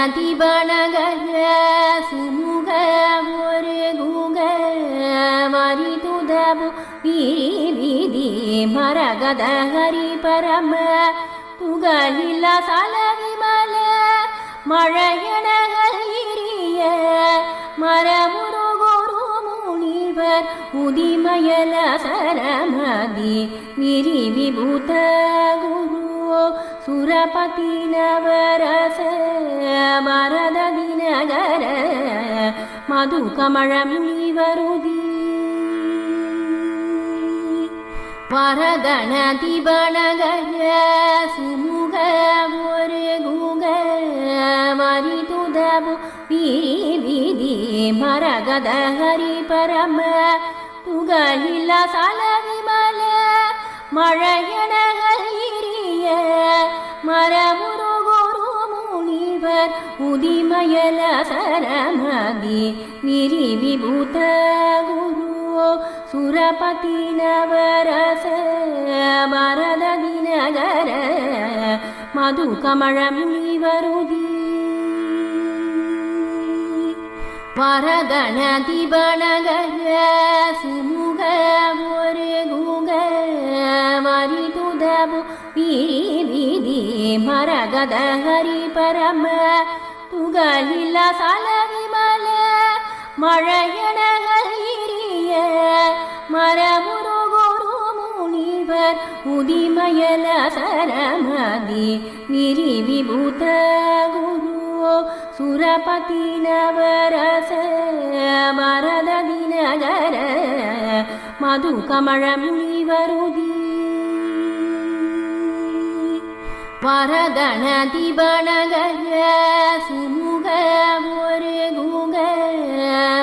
வரதனதிபனகர சுமுக ஒரு குக மரி துதபு வீதி மரகத ஹரி பரம துகலில சலவிமல மழையனகரிய மரமுருகுரு முனிவர் உதிமயல சரமதி விரி விபூத குரு சுரபதி நவரச மரத தினகர மது கமழம் வருதி வரதனதிபனகர சுமுக ஒரு குக மரிதுதபு வீதி மரகத ஹரி பரம புகழில சலவிமல மழையனகரிய மரமுருகுரு முனிவர் உதிமயல சரமதி விரி விபூத குரு சுரபதி நவரச பரத தினகர மது கமழம் வருதி வரதனதிபனகர சுமுக ஒரு குக மரித மரி துதபு வீதி மரகத ஹரி பரம துகலில சலவிமல மழையனகரிய மரமுருகுரு முனிவர் உதிமயல சரமதி விரி விபூத குரு சுரபதி நவரச மரத தினகர மது கமழம் வருதி வரதனதிபனகர சுமுக ஒரு குக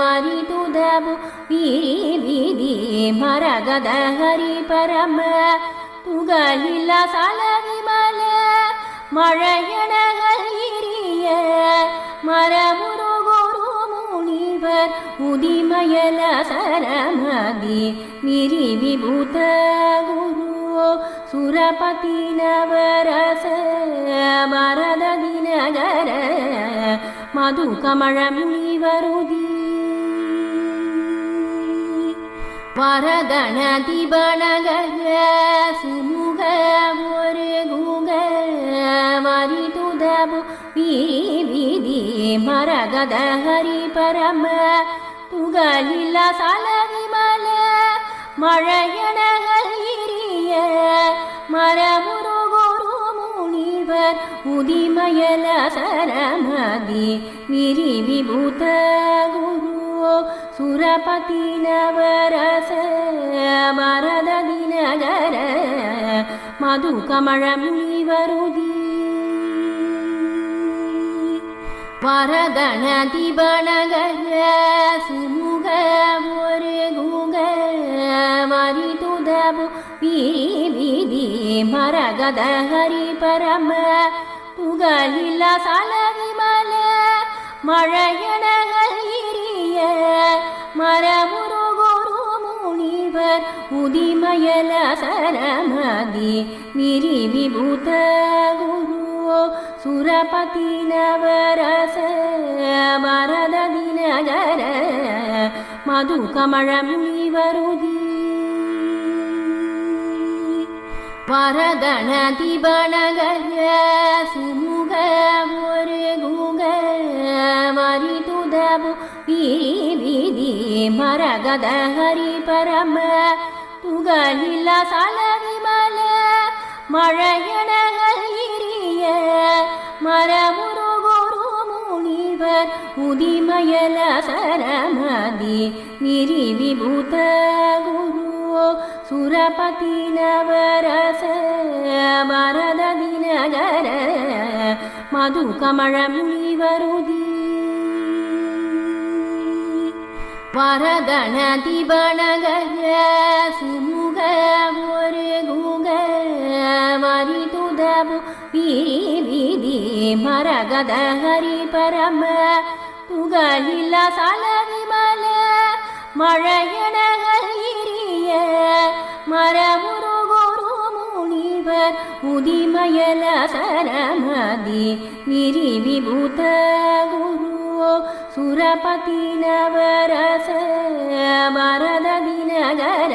மரிதுதபு விதி மரகத ஹரி பரம புகழில சலவிமல மழையடகிரிய மரமுரு குரு முனிவர் உதிமயல சரமதி விரி விபூத குரு. சுரபதி நவரச தினகர மது கமழம் வருதி வரதனதிபனகர சுமுக ஒரு குக மரிதுதபு வீதி மரகத ஹரி பரம துகலில சலவிமல மழையனகல் மரமுருகுரு முனிவர் உதிமயல சரமதி விரி விபூத குரு சுரபதி நவரச மரத தினகர மது கமழம் வருதி வரதனதிபனகர சுமுக துதபு வீதி மரகத ஹரி பரம. துகலில சலவிமல மழையனகரிய மரமுருகுரு முனிவர் உதிமயல சரமதி. விரி விபூத குரு சுரபதி நவரச மரத தினகர மது கமழம் வருதி வரதனதிபனகர சுமுக ஒரு குக மரிதுதபு துதபு மரகத ஹரி பரம துகலில சலவிமல மரமுரு குரு முனிவர் உதிமயல சரமதி விரி விபூத குரு சுரபதி நவரச மரத தினகர மது கமழம் வருதி வரதனதிபனகர சுமுக ஒரு குக மரிதுதபு வீதி மரகத ஹரி பரம துகலில சலவிமல மழையனகரிய மரமுருகுரு முனிவர் முனிவர் உதிமயல சரமதி விரி விபூத குரு சுரபதி நவரச பரத தினகர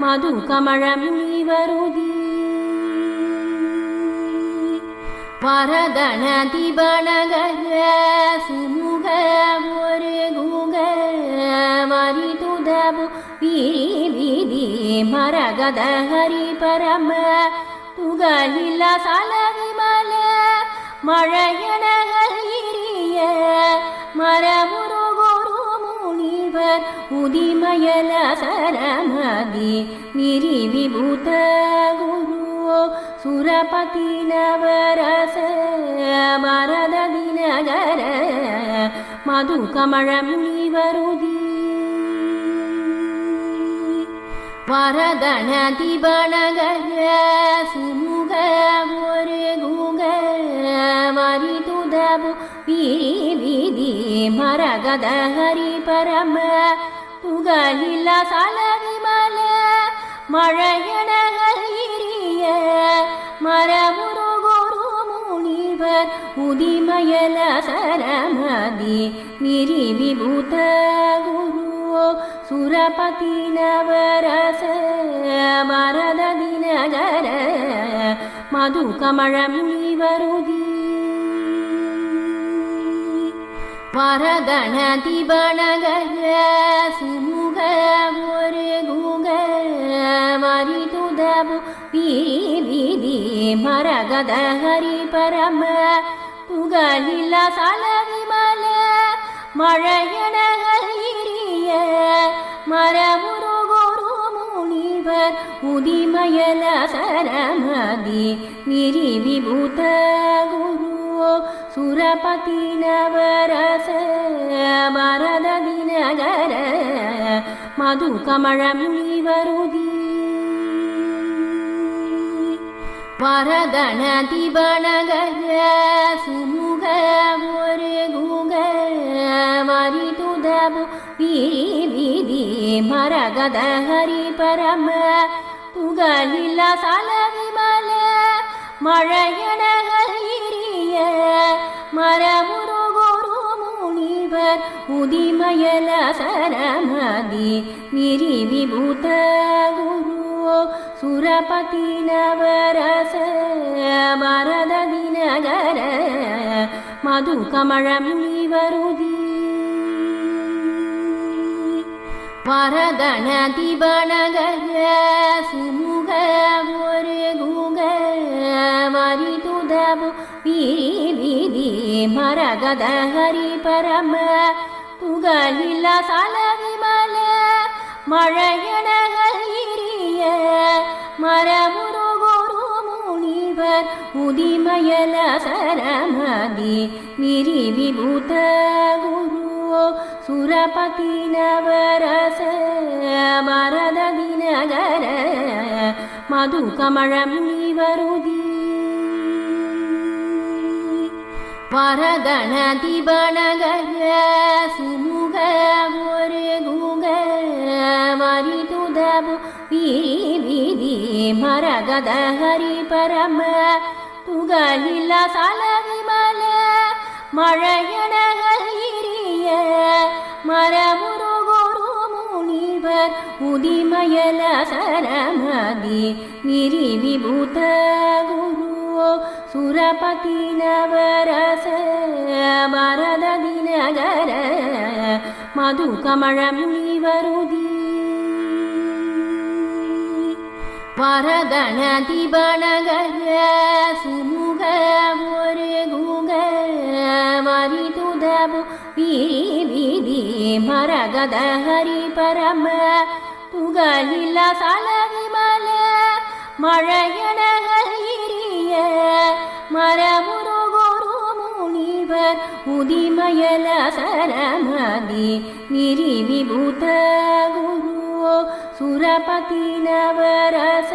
மது கமழ முனிவருதி வரதன திபனகர சுமுக ஒரு குக மரி துதபு விரி விதி மரகத ஹரி பரம துகளில சலவிமல. மழையனகரிய மரமுரு குரு முனிவர் உதிமயல சரமதி. விரி விபூத குரு சுரபதி நவரச பரத தினகர மது கமழ முனிவருதி வரதன திபனகர சுமுக ஒரு குக மரி துதபு விரி விதி மரகத ஹரி பரம துகளில சலவிமல மழையனகரிய மரமுரு குரு முனிவர் உதிமயல சரமதி விரி சுரபதினவரச மரத தினகர மது கமழம் முனிவருதி வரதன திபனகர சுமுக ஒரு குக மரி வீதி மரகத ஹரி பரம துகளில சலவிமல மழையனகரிய மரமுரு குரு முனிவர் உதிமயல சரமதி விரி விபூத குரு சுரபதி நவரச பரத தினகர மது கமழ முனிவருதி வரதன திபனகர சுமுக ஒரு குக மரி துதபு விரி விதி மரகத ஹரி பரம. துகளில சலவிமல மழையனகரிய மரமுரு குரு முனிவர் உதிமயல சரமதி விரி விபூத குரு சுரபதி நவரச மரத தினகர மது கமழ முனிவருதி பரதனதிபனகர சுமுக ஒரு குக மரிதுதபு விதி மரகத ஹரி பரம துகளில சலவிமல மழையனகரிய மரமுரு குரு முனிவர் உதிமயல சரமதி விரி விபூத குரு சுரபதி நவரச தினகர மது கமழம் முனிவருதி வரதன சுமுக ஒரு குக மரிதுதபு விதி மரகத ஹரி பரம துகலில சலவிமல மழையனகரிய மரமுரு குரு முனிவர் உதிமயல சரமதி விரி விபூத குரு சுரபதி நவரச பரத தினகர மது கமழ முனிவருதி வரதன திபனகர சுமுக ஒரு குக மரி துதபு மரகத ஹரி பரம துகளில சலவிமல மழையனகரிய மரமுரு குரு முனிவர் உதிமயல சரமதி விரி விபூத குரு சுரபதி நவரச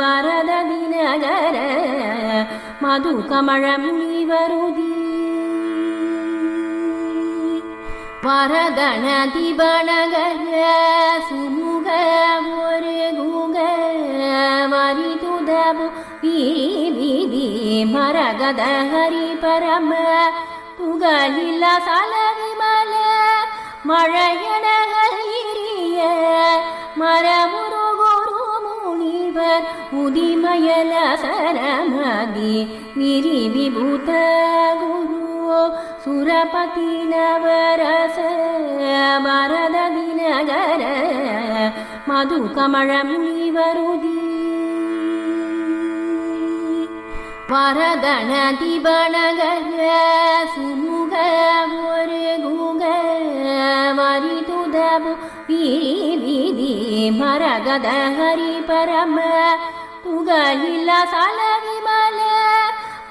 மரத தினகர மது கமழ முனிவருதி மரகணதிபணகர சுமுக ஒரு குக மரிதுதபு விதி மரகத ஹரி பரம புகழில சலவிமல மழையடகள் இரிய மரமுரு குரு முனிவர் உதிமயல சரமதி விரி விபூத குரு சுரபதி நவரச மரத தினகர மது கமழம் இவருதி வரதன திபனகர சுமுக ஒரு குக மரிதுதபு வீதி மரகத ஹரி பரம புகழில சலவிமல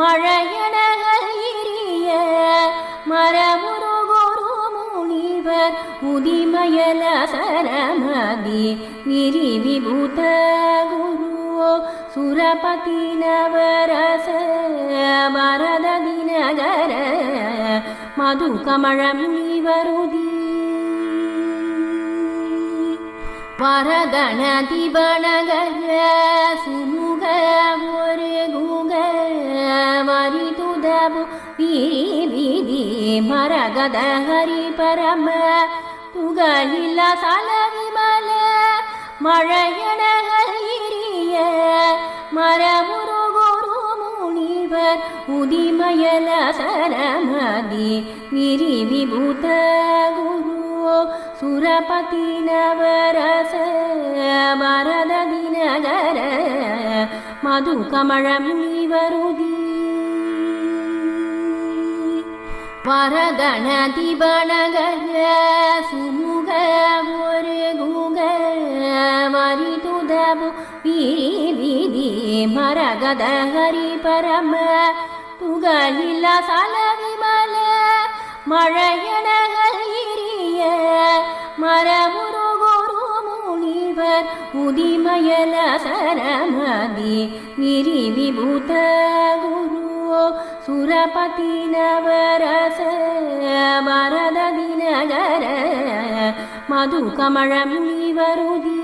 மழையனக மரமுருகொரு முனிவர் உதிமயல சரமதி விரிவிபூத குருவோ சுரபதி நவரச பரத தினகர மது கமழம் இவருதி வரதணதி பணகர சுமுக ஒரு குக மரிதுதபு வீதி மரகத ஹரி பரம புகழில சலவிமல மழையனகள் எரிய மரமுரு குரு முனிவர் உதிமயல சரமதி விரி விபூத குரு சுரபதி நவரச மரத தினகர மது கமழம் வருதீ வரகணதி பணகர சுமுக ஒரு குக மரிதுதபு வீதி மரகத ஹரி பரம புகழில சலவிமல மழையனகள் இரிய மரமுரு குரு முனிவர் உதிமயல சரமதி விரி விபூத சுரபதினவரச வரத தினகர மது கமழம் இவருதி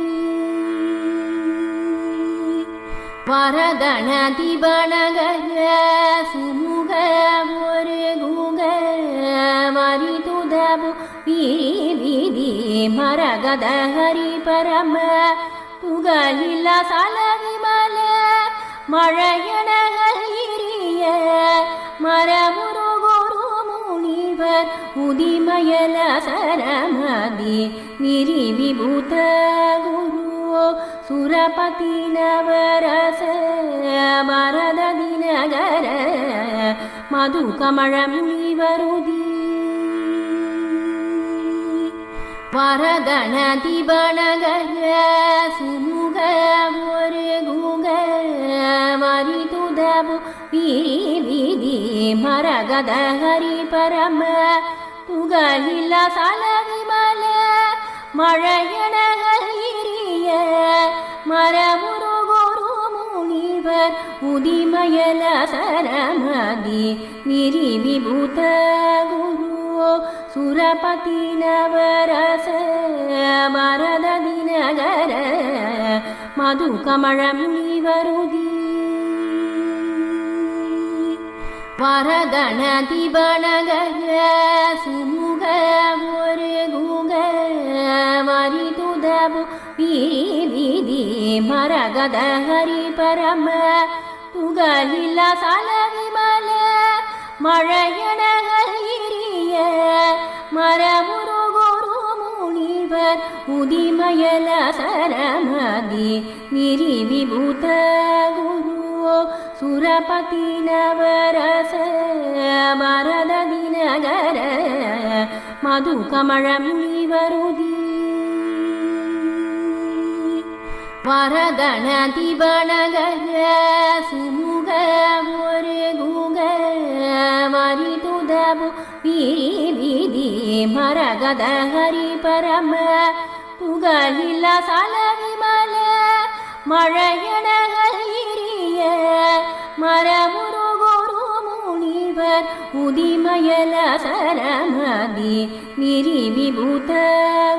வரதணதிபணகர சுமுக ஒரு குக மரிதுதபு வீதி மரகத ஹரி பரம புகழில சலவிமல மழையனகிரி மதிய மரமுருகோரு முனிவர் உதிமயல சரமதி விரிவிபூத குரு சுரபதி நவரச பரத தினகர மது கமழ முனிவருதி வரதணதிபணகர சுமுக ஒரு குக வரி ಪರಮವು ಈ ವಿಧಿ ಮರಗದ ಹರಿ ಪರಮ ಪುಗಲಿಲ್ಲ ಸಾಲ ವಿಮಲ ಮಳೆಯಣ ಹರಿಯ ಮರಮುರು ಗುರು ಮುನಿವರ್ ಉದಿಮಯಲ ಸರಮದಿ ವಿರಿ ವಿಭೂತ ಗುರು ಸುರಪತಿ ನವರಸ ಮರದ ದಿನಗರ ಮಧು ಕಮಳ ಮುನಿ வரதனதிபனகர சுமுக ஒரு குக மரிதுதபு வீதி மரகத ஹரி பரம புகலில சலவிமல மழையனகள் இரிய மரமுரு குரு முனிவர் உதிமயல சரமதி விரிவிபூத குரு சுரபதி நவரச மரத தினகர மது கமழம் இவருதி வரகணதி பணகர சுமுக ஒரு குக மரிதுதபு வீதி மரகத ஹரி பரம துகலில சலவிமல மழையனகள் மரமுருகுரு முனிவர் உதிமயல சரமதி நிரிவிபூத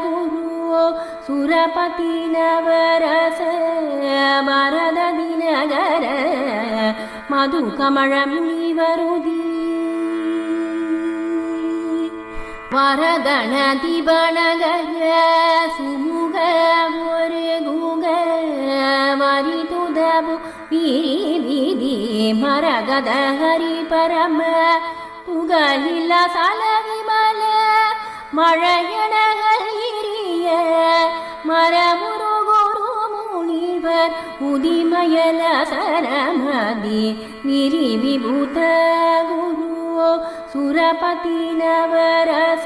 குருவோ சுரபதி நவரச மரத தினகர மது கமழம் நிவருதி வரகணதிபணகர சுமுக ஒரு குக வரிதுதபு வீதி மரகத ஹரி பரம புகழில சலவிமல மழையன ஹரிய மரமுரு குரு முனிவர் உதிமயல சரமதி விரி விபூத குரு சுரபதி நவரச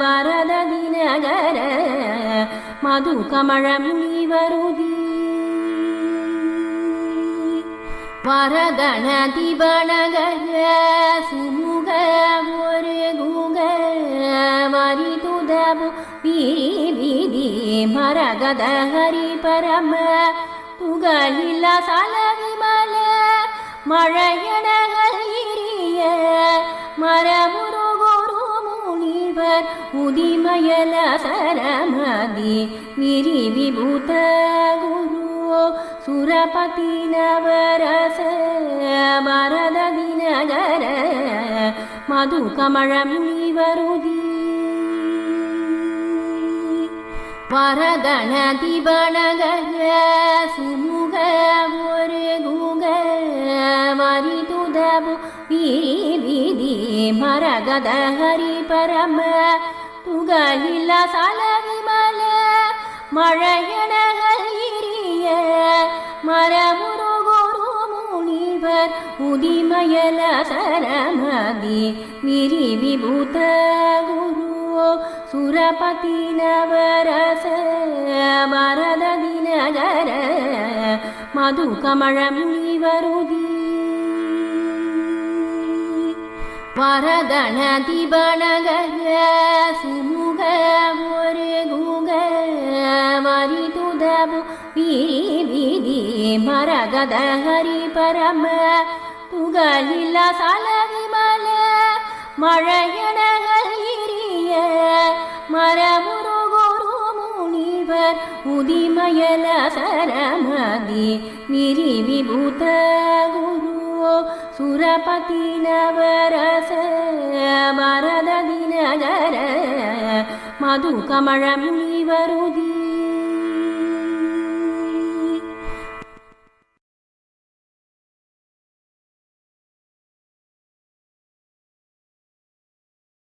மரத தினகர மது கமழ முனிவருதி പരഗണതിപണകര സുമുഖ ഒരു ഗുഗ മരിതുദു വിധി മരഗത ഹരി പരമ തുകളില സലവിമല മഴയണ ഹരിയ മരമുരു ഗുരു മുനിവർ ഉദിമയല സരമതി വിരി വിഭൂത ഗുരു குரு சுரபதி நவரச மரத தினகர மது கமழ முனிவருதி வரகணதி பணகர சுமுக ஒரு குக மரி துதபு வீரி வீதி மரகத ஹரி பரம மரமுருகோரு முனிவர் உதிமயல சரமதி விரிவிபூத குரு சுரபதி நவரச மரத தினகர மது கமழம் இவருதி வரதணதி பணகர சுமுக ஒரு குக மரிதோ துதபு வீரி வீதி மரகத ஹரி பரம துகளில சலவிமல மழையனகரிய மரமுரு குரு முனிவர் உதிமயல சரமதி விரி விபூத குரு சுரபதி நவரச மரத தினகர மது கமழ முனிவருதி